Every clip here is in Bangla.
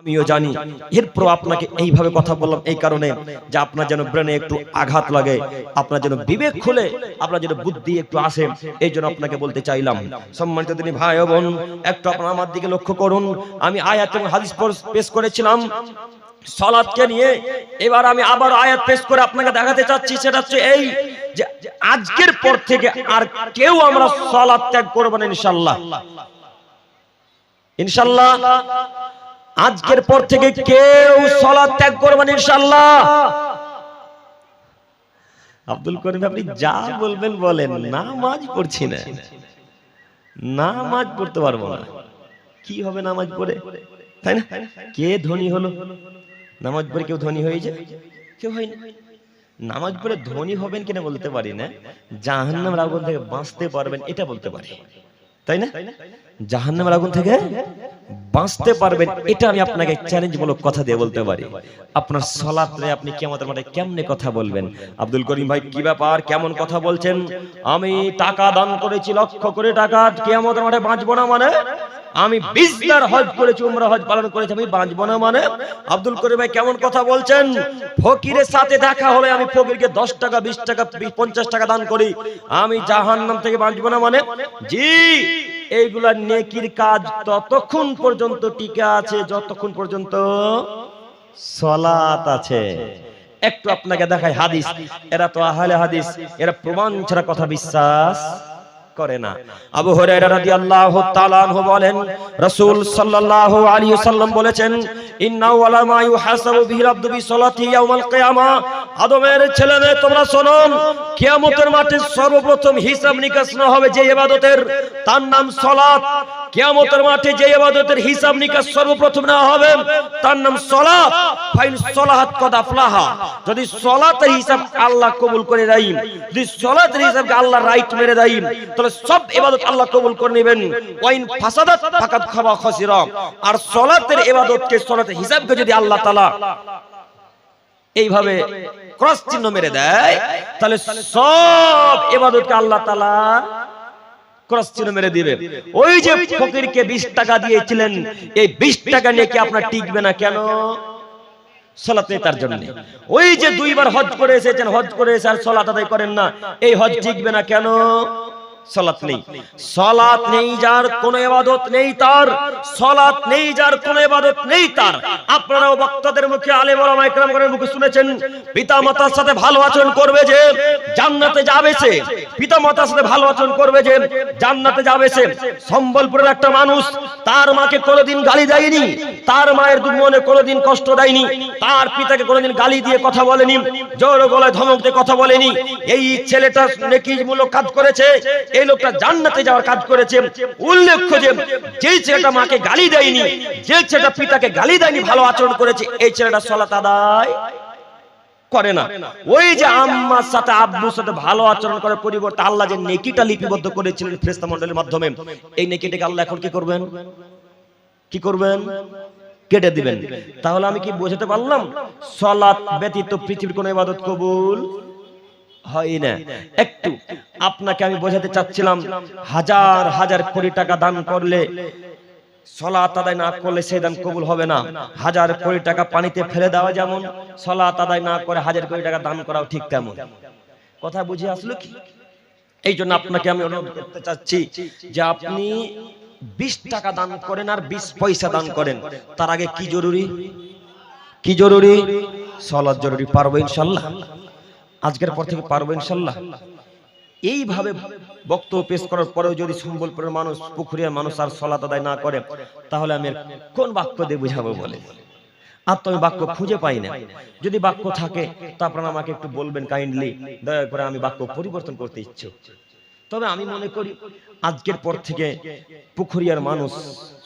আমিও জানি এরপর আপনাকে এইভাবে কথা বললাম এই কারণে যে আপনার যেন ব্রেনে একটু আঘাত লাগে, আপনার যেন বিবেক খুলে, আপনার যেন বুদ্ধি একটু আসে, এই জন্য আপনাকে বলতে চাইলাম। সম্মানিত তিনি ভাই বোন, একটু আপনার আমার দিকে লক্ষ্য করুন। আমি আয়াত এবং হাদিস পেশ করেছিলাম। সলাদকে নিয়ে এবার আমি আবার আয়াত পেশ করে আপনাকে দেখাতে চাচ্ছি, সেটা হচ্ছে এই যে আজকের পর থেকে আর কেউ আমরা সলাদ ত্যাগ করব না ইনশাল্লাহ ইনশাল্লাহ আজকের পর থেকে কেউ সলাদ ত্যাগ করবেন ইনশাল্লাহ আব্দুল করিম আপনি যা বলবেন বলেন, নামাজ পড়ছি না। নামাজ পড়তে পারব না। কি হবে নামাজ পড়ে? তাই না? কে ধনী হলো? নামাজ পড়ে কেউ ধনী হয়ে যায়? কেউ হয় না। নামাজ পড়ে ধনী হবেন কিনা বলতে পারি না। জাহান্নামের আগুন থেকে বাঁচতে পারবেন, এটা বলতে পারি। তাই না? জাহান্নামের আগুন থেকে বাঁচতে পারবেন, এটা আমি আপনাকে চ্যালেঞ্জমূলক কথা দিয়ে বলতে পারি। আপনার সলাতে আপনি কিয়ামতের মাঠে কেমনে কথা বলবেন? আব্দুল করিম ভাই, কি ব্যাপার? কেমন কথা বলছেন? আমি টাকা দান করেছি, লক্ষ করে টাকা, কিয়ামতের মাঠে বাঁচবো না মানে? আমি বিশবার হজ করেছি, উমরা হজ পালন করেছি, আমি বাঁচবো না মানে? আব্দুল করিম ভাই, কেমন কথা বলছেন? ফকিরের সাথে দেখা হলে আমি ফকিরকে দশ টাকা, বিশ টাকা পঞ্চাশ টাকা দান করি। আমি জাহান্নাম থেকে বাঁচবো না মানে? জি। এইগুলা নেকির কাজ ততক্ষণ পর্যন্ত টিকে আছে, যতক্ষণ পর্যন্ত সলাত আছে। একটু আপনাকে দেখায় হাদিস। এরা তো আহলে হাদিস। এরা প্রমাণ ছাড়া কথা বিশ্বাস করে না। আবু হুরায়রা রাদিয়াল্লাহু তাআলা আনহু বলেন, রাসূল সাল্লাল্লাহু আলাইহি ওয়াসাল্লাম বলেছেন, ইন্নাহু আলা মা ইউহাসাবু বিহি আবদু ইয়াউমাল কিয়ামা। আদমের ছেলে মেয়ে তোমরা শোনো, কিয়ামতের মাঠে সর্বপ্রথম হিসাব নিকাশ না হবে যে ইবাদতের, তার নাম সালাত কিয়ামতের মাঠে যে ইবাদতের হিসাব নিকাশ সর্বপ্রথম না হবে, তার নাম সালাত ফাইন সালাহাত কদ আফলাহা। যদি সালাতের হিসাব আল্লাহ কবুল করে দেয় যদি সালাতের হিসাবকে আল্লাহ রাইট মেরে দেয় তাহলে সব ইবাদত আল্লাহ কবুল করে নেবেন। ওয়াইন ফাসাদাত ফাকাত খাবা খাসিরা। আর সালাতের ইবাদতকে, সালাতের হিসাবকে যদি আল্লাহ তাআলা এইভাবে ক্রস চিহ্ন মেরে দেয়, তাহলে সব ইবাদতকে আল্লাহ তাআলা ক্রস চিহ্ন মেরে দিবে। ওই যে ফকিরকে 20 টাকা দিয়েছিলেন এই 20 টাকা নিয়ে কি আপনার টিকবে না কেন? সালাত নেই তার জন্য। ওই যে দুইবার হজ করে এসেছেন হজ করে এসে আর সালাত আদায় করেন না। এই হজ টিকবে না কেন? সালাত নেই। সালাত নেই যার কোন ইবাদত নেই তার। সালাত নেই যার কোন ইবাদত নেই তার। আপনারাও বক্তাদের মুখে আলেম ওলামা মুখে শুনেছেন পিতা মাতার সাথে ভালো আচরণ করবে যে জান্নাতে যাবে সে। পিতা মাতার সাথে ভালো আচরণ করবে যে জান্নাতে যাবে সে। সম্বলপুরের একটা মানুষ, তার মাকে কোনোদিন গালি দেয়নি। তার মায়ের মনে কোনোদিন কষ্ট দেয়নি। তার পিতাকে কোনোদিন গালি দিয়ে কথা বলেনি। জোর গলায় ধমক দিয়ে কথা বলেনি। এই ছেলেটা নেকিমূলক কাজ করেছে। এই লোকটা জান্নাতে যাওয়ার কাজ করেছে। উল্লেখ্য যে যেই ছেলেটা মাকে গালি দেয়নি যে ছেলেটা পিতাকে গালি দেয়নি ভালো আচরণ করেছে এই ছেলেটা সলাত আদায় করে না। ওই যে আম্মার সাথে আব্বুর সাথে ভালো আচরণ করার পরিবর্তে আল্লাহ যে নেকিটা লিপিবদ্ধ করেছিলেন ফেরেশতা মণ্ডলীর মাধ্যমে। এই নেকিটাকে আল্লাহ এখন কি করবেন? কি করবেন? কেটে দিবেন। তাহলে আমি কি বোঝাতে পারলাম? সলাৎ ব্যতীত পৃথিবীর কোন ইবাদত কবুল হয় না। একটু আপনাকে আমি বোঝাতে চাচ্ছিলাম, হাজার হাজার কোটি টাকা দান করলে সলাত না করলে সেই কবুল হবে না। হাজার কোটি টাকা পানিতে ফেলে দেওয়া যেমন না করে হাজার কোটি টাকা দান করাও ঠিক তেমন। আসলো কি? এই জন্য আপনাকে আমি অনুরোধ করতে চাচ্ছি যে আপনি বিশ টাকা দান করেন আর বিশ পয়সা দান করেন। তার আগে কি জরুরি? কি জরুরি? সলাদ জরুরি, পারব ইনশাল্লাহ। আজকের পর থেকে পারব ইনশাল্লাহ। এইভাবে বক্তব্য পেশ করার পরেও যদি সম্বলপুরের মানুষ পুকুরিয়ার মানুষ আর সলাত আদায় না করে, তাহলে আমি কোন বাক্য দিয়ে বুঝাবো বলে? আর তো আমি বাক্য খুঁজে পাই না। যদি বাক্য থাকে তো আপনারা আমাকে একটু বলবেন কাইন্ডলি দয়া করে আমি বাক্য পরিবর্তন করতে ইচ্ছুক। তবে আমি মনে করি, আজকের পর থেকে পুকুরিয়ার মানুষ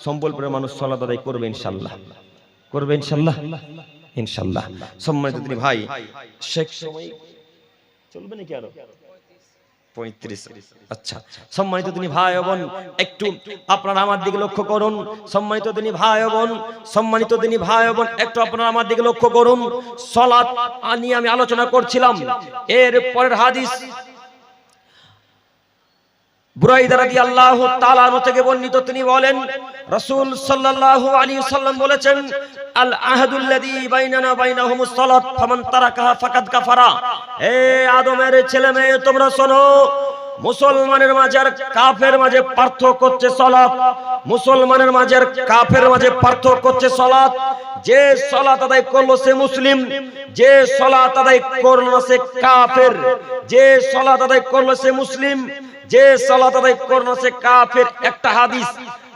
সম্বলপুরের মানুষ সলাত আদায় করবে ইনশাল্লাহ। করবে ইনশাল্লাহ? ইনশাল্লাহ। সম্মানিত তিনি ভাই শেখ সময় চলবে নাকি আরও? পঁয়ত্রিশ। আচ্ছা সম্মানিত তিনি ভাই একটু আপনারা আমার দিকে লক্ষ্য করুন। সম্মানিত তিনি ভাই সম্মানিত তিনি ভাই একটু আপনারা আমার দিকে লক্ষ্য করুন। নিয়ে আমি আলোচনা করছিলাম। এর পরের হাদিস বুরাইদা রাদিয়াল্লাহু তাআলা আনহু থেকে বর্ণিত, তিনি বলেন, রাসূল সাল্লাল্লাহু সাল্লাম বলেছেন, আল বাইনানা আদমের ছেলে মেয়ে, তোমরা শোনো, মুসলমানের মাঝে কাফের মাঝে পার্থক্য হচ্ছে সালাত। মুসলমানের মাঝে আর কাফের মাঝে পার্থক্য হচ্ছে সালাত। যে সালাত আদায় করল সে মুসলিম, যে সালাত আদায় করল সে কাফের, যে সালাত আদায় করল সে মুসলিম। যে সালাত আদায় করল সে কাফের একটা হাদিস।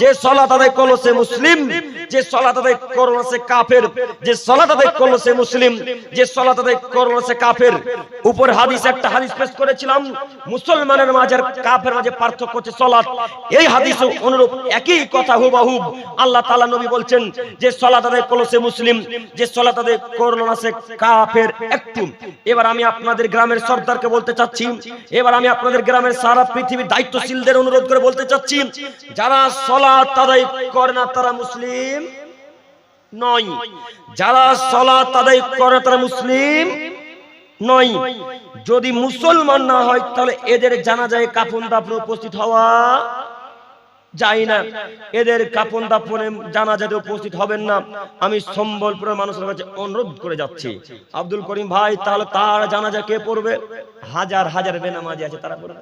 যে সালাত আদায় করল সে মুসলিম, যে আদায় করল সে কাফের, যে আদায় করল সে মুসলিম, যে আদায় করল সে কাফের। উপর হাদিস একটা হাদিস পেশ করেছিলাম, মুসলমানের মাঝে কাফের মাঝে পার্থক্য হচ্ছে সালাত। এই হাদিসও অনুরূপ একই কথা হুবাহুব আল্লাহ তাআলা নবী বলছেন যে সালাত আদায় করল সে মুসলিম, যে সালাত আদায় করল না সে কাফের একটু। এবার আমি আপনাদের গ্রামের সর্দারকে বলতে চাচ্ছি, এবার আমি আপনাদের গ্রামের সারা পৃথিবীর দায়িত্বশীলদের অনুরোধ করে বলতে চাচ্ছি সলাত আদায় করে না, তারা মুসলিম নয়। যারা সলাত আদায় করে না, তারা মুসলিম নয়। যদি মুসলমান না হয়, তাহলে এদের জানা যায় কাফন দাফনে উপস্থিত হওয়া যাই না। এদের কাপন দাপনে জানা যাতে উপস্থিত হবেন না। আমি সম্বলপুরের মানুষের কাছে অনুরোধ করে যাচ্ছি। আব্দুল করিম ভাই, তাহলে তার জানাজা কে পড়বে? হাজার হাজার বেনামাজি আছে, তারা পড়বে।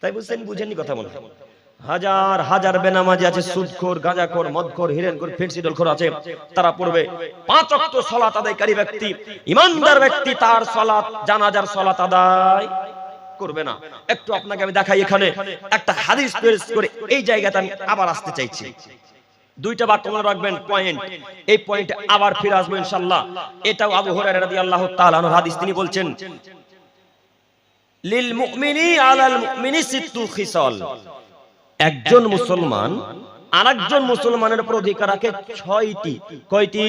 তাই বুঝছেন বুঝেননি কথা হয়? হাজার হাজার বেনামাজি আছে, সুদখোর, গাঁজাখোর, মদখোর, হিরেনখোর ফিরসিডলখোর আছে। তারা পড়বে পাঁচ ওয়াক্ত সালাত আদায়কারী ব্যক্তি, ইমানদার ব্যক্তি, তার সালাত, জানাজার সালাত আদায় করবে না। একটু আপনাকে আমি দেখাই এখানে, একটা হাদিস পেশ করে এই জায়গাতে আমি আবার আসতে চাইছি। দুইটা বাক্য মনে রাখবেন পয়েন্ট এই পয়েন্টে আবার ফিরে আসব ইনশাআল্লাহ। এটাও আবু হুরায়রা রাদিয়াল্লাহু তাআলা আনহু হাদিস, তিনি বলছেন, লিল মুমিনি আলাল মুমিনি সিত্তু খিসাল। একজন মুসলমান আরেকজন মুসলমানের উপর অধিকার রাখে ছয়টি। কয়টি?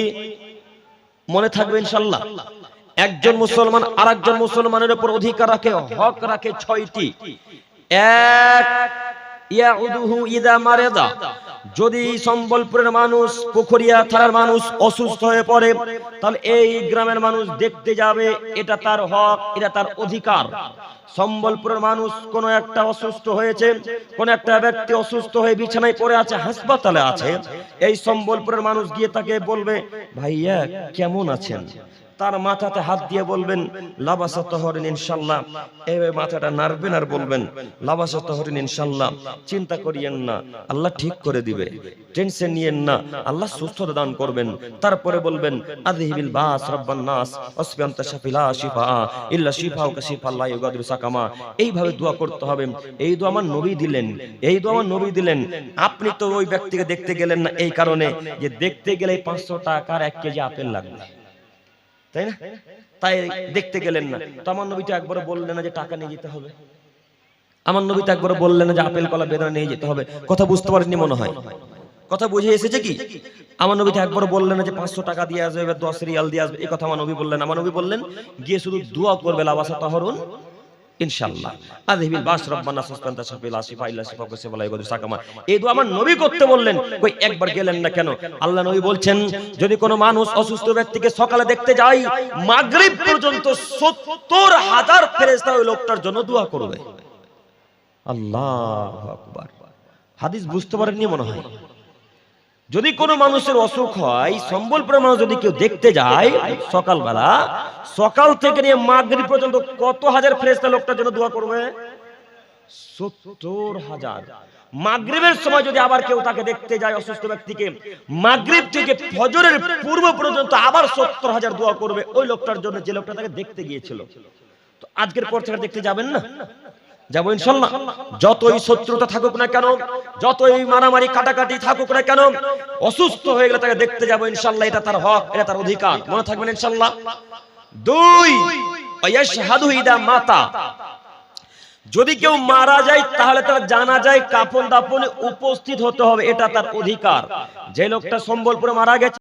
মনে থাকবে ইনশাল্লাহ। একজন মুসলমান আরেকজন মুসলমানের উপর অধিকার রাখে হক রাখে ছয়টি। এক ইয়া ইয়াউদুহু ইদা মারেদা। যদি সম্বলপুরের মানুষ পুখরিয়া থানার মানুষ অসুস্থ হয়ে পড়ে তাহলে এই গ্রামের মানুষ দেখতে যাবে এটা তার হক এটা তার অধিকার। সম্বলপুরের মানুষ কোন একটা অসুস্থ হয়েছে কোন একটা ব্যক্তি অসুস্থ হয়ে বিছানায় পড়ে আছে হাসপাতালে আছে এই সম্বলপুরের মানুষ গিয়ে তাকে বলবে ভাইয়া কেমন আছেন? তার মাথাতে হাত দিয়ে বলবেন, লাবাসা তহরিন ইনশাল্লাহ। এভাবে মাথাটা নাড়বেন আর বলবেন, লাবাসা তহরিন ইনশাল্লাহ। চিন্তা করিয়েন না, আল্লাহ ঠিক করে দিবে। টেনশন নিয়েন না, আল্লাহ সুস্থতা দান করবেন। তারপরে বলবেন, আযহিবিল বাস রব্বান নাস আসবিয়ান্তা শাফিলা শিফা, ইল্লা শিফা ও শিফা আল্লাহ ইউগাদিরু সাকামা। এইভাবে দোয়া করতে হবে। এই দোয়া আমার নবী দিলেন, এই দোয়া আমার নবী দিলেন। আপনি তো ওই ব্যক্তিকে দেখতে গেলেন না এই কারণে, যে দেখতে গেলে 500 টাকার এক কেজি আপেল লাগবে। তাই না? তাই দেখতে গেলেন না। তো আমার নবীটা একবার বললেন না যে টাকা নিয়ে যেতে হবে। আমার নবী তো একবার বললেন না যে আপেল, কলা, বেদনা নিয়ে যেতে হবে। কথা বুঝতে পারেননি মনে হয়। কথা বুঝে এসেছে কি? আমার নবী একবার বললেন না যে পাঁচশো টাকা দিয়ে আসবে, এবার দশ রিয়াল দিয়ে আসবে। এই কথা আমার নবী বললেন। আমার নবী বললেন, গিয়ে শুধু দোয়া করবে, লাবাসা তাহরুন। ইনশাআল্লাহ। আযহিবিল বাস রব্বানা সুস্তান্তা শাফিল আসিফা ইল্লা শিফা সাকামা এই দোয়া আমার নবী করতে বললেন। কই একবার গেলেন না কেন? আল্লাহ নবী বলছেন যদি কোনো মানুষ অসুস্থ ব্যক্তিকে সকালে দেখতে যায় মাগরিব পর্যন্ত 70 হাজার ফেরেশতা ওই লোকটার জন্য দোয়া করবে। আল্লাহু আকবার। হাদিস বুঝতে পারেননি মনে হয়? যদি কোনো মানুষের অসুখ হয় সম্বলপুরের মানুষ যদি কেউ দেখতে যায় সকালবেলা, সকাল থেকে নিয়ে মাগরিব পর্যন্ত কত হাজার ফেরেশতা লোকটার জন্য দোয়া করবে? সত্তর হাজার। মাগরিবের সময় যদি আবার কেউ তাকে দেখতে যায় অসুস্থ ব্যক্তিকে, মাগরিব থেকে ফজরের পূর্ব পর্যন্ত আবার সত্তর হাজার দোয়া করবে ওই লোকটার জন্য যে লোকটা তাকে দেখতে গিয়েছিল। তো আজকের পর থেকে দেখতে যাবেন না? যাব ইনশাল্লাহ, যতই শত্রুতা থাকুক না কেন, যতই মারামারি, কাটাকাটি থাকুক না কেন, অসুস্থ হয়ে গেলে তাকে দেখতে যাব ইনশাল্লাহ, এটা তার হক, এটা তার অধিকার। মনে থাকবেন ইনশাল্লাহ? দুই মাতা। যদি কেউ মারা যায়, তাহলে তার জানা যায় কাপন দাপনে উপস্থিত হতে হবে, এটা তার অধিকার। যে লোকটা সম্বলপুরে মারা গেছে